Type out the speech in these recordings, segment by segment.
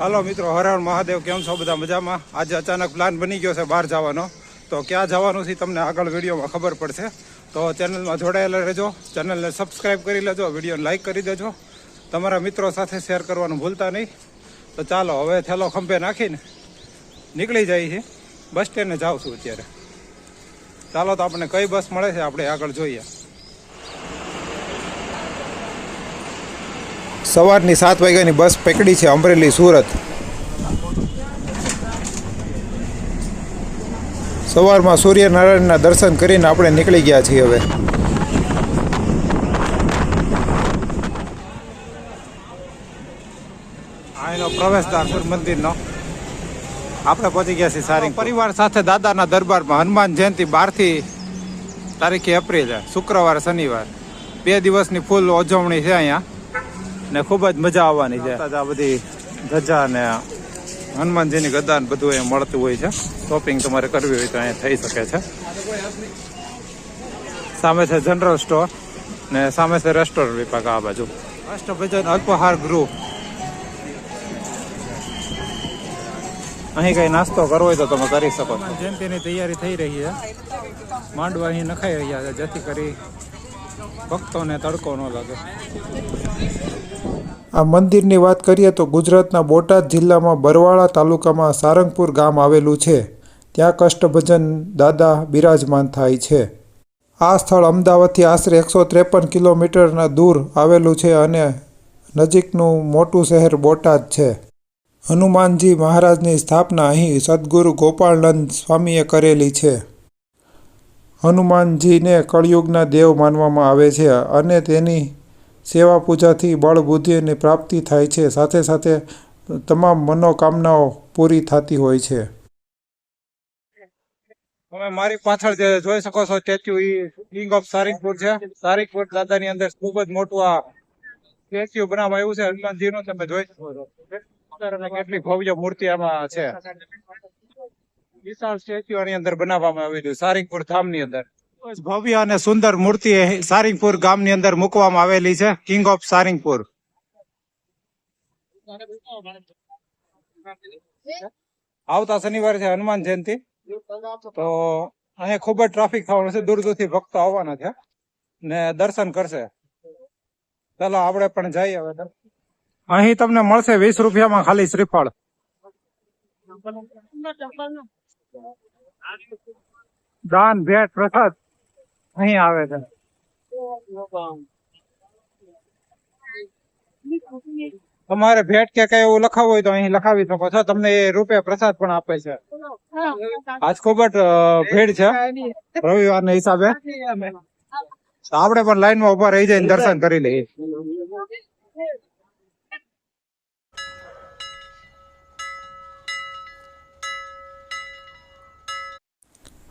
હાલો મિત્રો, હર હર મહાદેવ, કેમ છો બધા મજામાં? આજે અચાનક પ્લાન બની ગયો છે બહાર જવાનો. તો ક્યાં જવાનું છે તમને આગળ વિડીયોમાં ખબર પડશે. તો ચેનલમાં જોડાયેલા રહેજો. ચેનલને સબસ્ક્રાઈબ કરી લેજો વિડીયોને લાઈક કરી દેજો. તમારા મિત્રો સાથે શેર કરવાનું ભૂલતા નહીં. તો ચાલો, હવે થેલો ખંભે નાખીને નીકળી જાય છે બસ સ્ટેન્ડે જાઉં છું અત્યારે. ચાલો તો આપણને કઈ બસ મળે છે, આપણે આગળ જોઈએ. સવારની સાત વાગ્યાની બસ પકડી છે અમરેલી સુરત. સવારમાં સૂર્યનારાયણના દર્શન કરીને આપણે નીકળી ગયા છીએ હવે. આ એનો પ્રવેશદ્વાર સૂર્ય મંદિરનો. આપણે પહોંચી ગયા છીએ સારી પરિવાર સાથે દાદાના દરબારમાં હનુમાન જયંતિ બારથી તારીખે એપ્રિલ શુક્રવાર શનિવાર. બે દિવસની ફૂલ ઉજવણી છે અહીંયા. ને ખૂબ જ મજા આવવાની છે. આ બધી ધજા ને હનુમાનજીની ગદા ને બધું અહીંયા મળતું હોય છે. શોપિંગ તમારે કરવી હોય તો અહીંયા થઈ શકે છે. સામે છે જનરલ સ્ટોર ને સામે છે રેસ્ટોરન્ટ વિભાગ આ બાજુ. અષ્ટભજન અલ્પહાર ગૃહ. અહીં કઈ નાસ્તો કરવો હોય તો તમે કરી શકો છો. જયંતિની તૈયારી થઈ રહી છે. માંડવા અહીં નખાઈ રહ્યા છે જેથી કરી ભક્તોને તડકો ન લાગે. આ મંદિરની વાત કરીએ તો ગુજરાતના બોટાદ જિલ્લામાં બરવાળા તાલુકામાં સારંગપુર ગામ આવેલું છે. ત્યાં કષ્ટભજન દાદા બિરાજમાન થાય છે. આ સ્થળ અમદાવાદથી આશરે એકસો ત્રેપન કિલોમીટરના દૂર આવેલું છે અને નજીકનું મોટું શહેર બોટાદ છે. હનુમાનજી મહારાજની સ્થાપના અહીં સદગુરુ ગોપાળનંદ સ્વામીએ કરેલી છે. હનુમાનજીને કળિયુગના દેવ માનવામાં આવે છે અને તેની સેવા પૂજાથી બળ બુદ્ધિની પ્રાપ્તિ થાય છે. સાથે સાથે તમામ મનોકામનાઓ પૂરી થતી હોય છે. તમે મારી પાછળ જે જોઈ શકો છો, સ્ટેચ્યુ ઈ કિંગ ઓફ સારિંગપુર છે. સારિંગપુર દાદાની અંદર ખૂબ જ મોટું આ સ્ટેચ્યુ બનાવવામાં આવ્યું છે. હનુમાનજી નું તમે જોઈ શકો છો. કેટલી ભવ્ય મૂર્તિ આમાં છે. વિશાળ સ્ટેચ્યુ આની અંદર બનાવવામાં આવેલું ધામની અંદર. ભવ્ય અને સુંદર મૂર્તિ સારિંગપુર ગામની અંદર મૂકવામાં આવેલી છે. King of Sarangpur. આવતા શનિવારે છે હનુમાન જયંતિ. તો અહીંયા ખૂબ જ ટ્રાફિક થવાનું છે. દૂર દૂરથી ભક્તો આવવાના છે. ને દર્શન કરશે. ચાલો આપણે પણ જઈએ હવે અહીં તમને મળશે વીસ રૂપિયામાં ખાલી શ્રીફળ. દાન, ભેટ, પ્રસાદ. અહીં આવે છે. તમારે ભેટ કે કઈ એવું લખાવું હોય તો અહીં લખાવી શકો છો. તમને એ રૂપે પ્રસાદ પણ આપે છે. આજ ખૂબ જ ભીડ છે. રવિવારના હિસાબે. આપડે પણ લાઈનમાં ઊભા રહી જઈને દર્શન કરી લઈએ.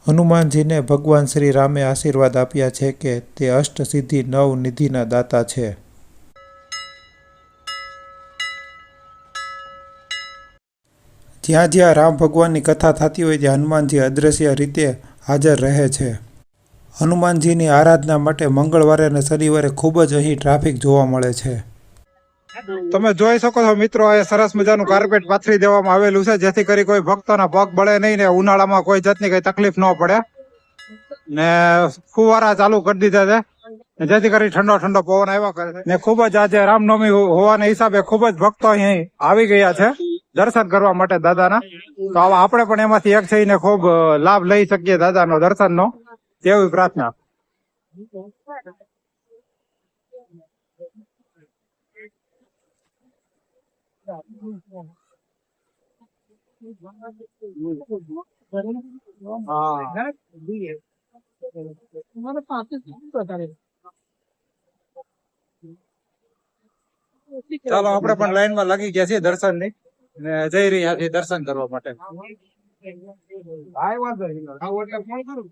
હનુમાનજીને ભગવાન શ્રી રામે આશીર્વાદ આપ્યા છે કે તે અષ્ટસિદ્ધિ નવ નિધિના દાતા છે. જ્યાં જ્યાં રામ ભગવાનની કથા થતી હોય ત્યાં હનુમાનજી અદ્રશ્ય રીતે હાજર રહે છે. હનુમાનજીની આરાધના માટે મંગળવારે અને શનિવારે ખૂબ જ અહીં ટ્રાફિક જોવા મળે છે. તમે જોઈ શકો છો મિત્રો, આ સરસ મજાનું કાર્પેટ પાથરી દેવામાં આવેલું છે, જેથી કરી કોઈ ભક્તોના પગ બળે નહીં ને ઉનાળામાં કોઈ જાતની કઈ તકલીફ ન પડે. ને ફુવારા ચાલુ કરી દીધા છે જેથી કરી ઠંડો ઠંડો પવન આવ્યા કરે છે. ને ખૂબ જ આજે રામનવમી હોવાના હિસાબે ખૂબ જ ભક્તો અહીં આવી ગયા છે, દર્શન કરવા માટે દાદાના. તો આવા આપણે પણ એમાંથી એક થઈને ખૂબ લાભ લઈ શકીએ દાદાનો દર્શનનો. તેવી પ્રાર્થના. ચાલો, આપણે પણ લાઈનમાં લાગી ગયા છીએ દર્શનની ને જઈ રહ્યા છીએ દર્શન કરવા માટે. ફોન કરું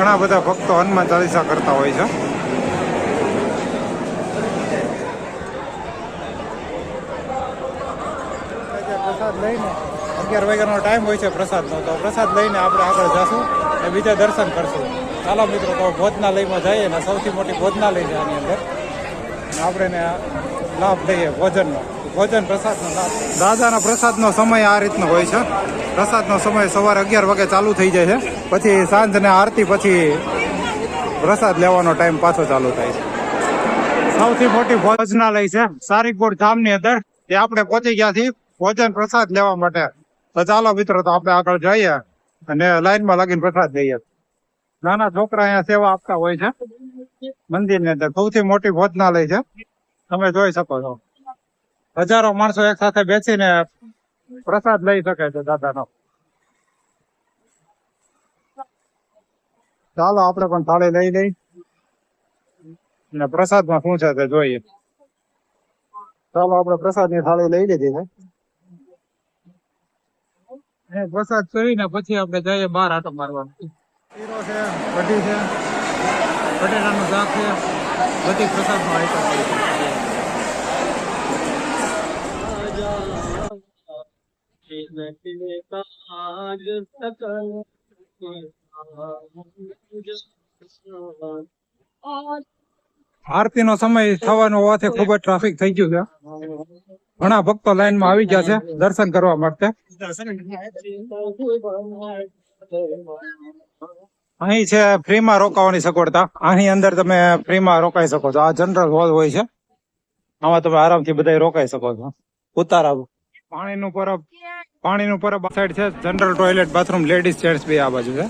ઘણા બધા ભક્તો હનુમાન ચાલીસા કરતા હોય છે. પ્રસાદ લઈને અગિયાર વાગ્યાનો ટાઈમ હોય છે પ્રસાદનો. તો પ્રસાદ લઈને આપણે આગળ જશું અને બીજા દર્શન કરશું. ચાલો મિત્રો, તો ભોજનાલયમાં જઈએ ને સૌથી મોટી ભોજનાલય છે આની અંદર. આપણે લાભ લઈએ ભોજનનો ભોજન પ્રસાદનો દાદાના પ્રસાદનો સમય આ રીતનો હોય છે. પ્રસાદનો સમય સવારે અગિયાર વાગે ચાલુ થઈ જાય છે. પછી સાંજને આરતી, પછી પ્રસાદ લેવાનો ટાઈમ પાછો ચાલુ થાય છે. સૌથી મોટી ભોજનાલય છે સારીપુર ગામની અંદર. એ આપણે પહોંચી ગયા છીએ ભોજન પ્રસાદ લેવા માટે. તો ચાલો મિત્રો, તો આપણે આગળ જઈએ અને લાઈનમાં લાગીને પ્રસાદ લઈએ. નાના છોકરા અહીંયા સેવા આપતા હોય છે. મંદિરની અંદર સૌથી મોટી ભોજનાલય છે. તમે જોઈ શકો છો. હજારો માણસો એક સાથે બેસીને પ્રસાદ લઈ શકે છે દાદાનો. ચાલો, આપણે પણ થાળી લઈ લઈ. અને પ્રસાદમાં શું છે તે જોઈએ. ચાલો, આપણે પ્રસાદની થાળી લઈ લીધી છે. પ્રસાદ કરીને પછી આપણે જઈએ બહાર આટો મારવા હીરો છે કઢી છે બટેટાનું શાક છે, બધી પ્રસાદમાં આઈટમ હોય છે આરતીનો સમય થવાનો હોવાથી ખૂબ જ ટ્રાફિક થઈ ગયું છે. ઘણા ભક્તો લાઈનમાં આવી ગયા છે, દર્શન કરવા માટે. અહીં છે ફ્રીમાં રોકાવાની સગવડતા. આની અંદર તમે ફ્રીમાં રોકાઈ શકો છો. આ જનરલ હોલ હોય છે. આમાં તમે આરામથી બધા રોકાઈ શકો છો. ઉતારા પાણીનું પરબ. પાણીનું પરબ આ સાઈડ છે. General toilet bathroom ladies chairs બી આ બાજુ છે.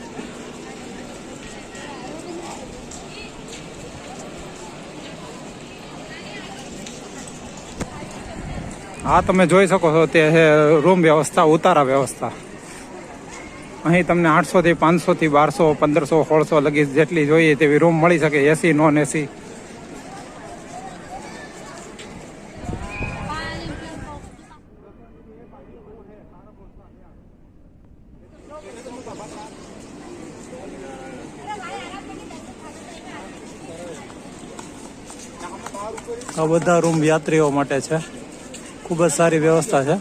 આ તમે જોઈ શકો છો, તે છે રૂમ વ્યવસ્થા, ઉતારા વ્યવસ્થા. અહીં તમને આઠસો થી પાંચસો થી બારસો, પંદરસો, સોળસો લગી જેટલી જોઈએ તેવી રૂમ મળી શકે, એસી નોન એસી આ બધા રૂમ યાત્રીઓ માટે છે. ખૂબ જ સારી વ્યવસ્થા છે.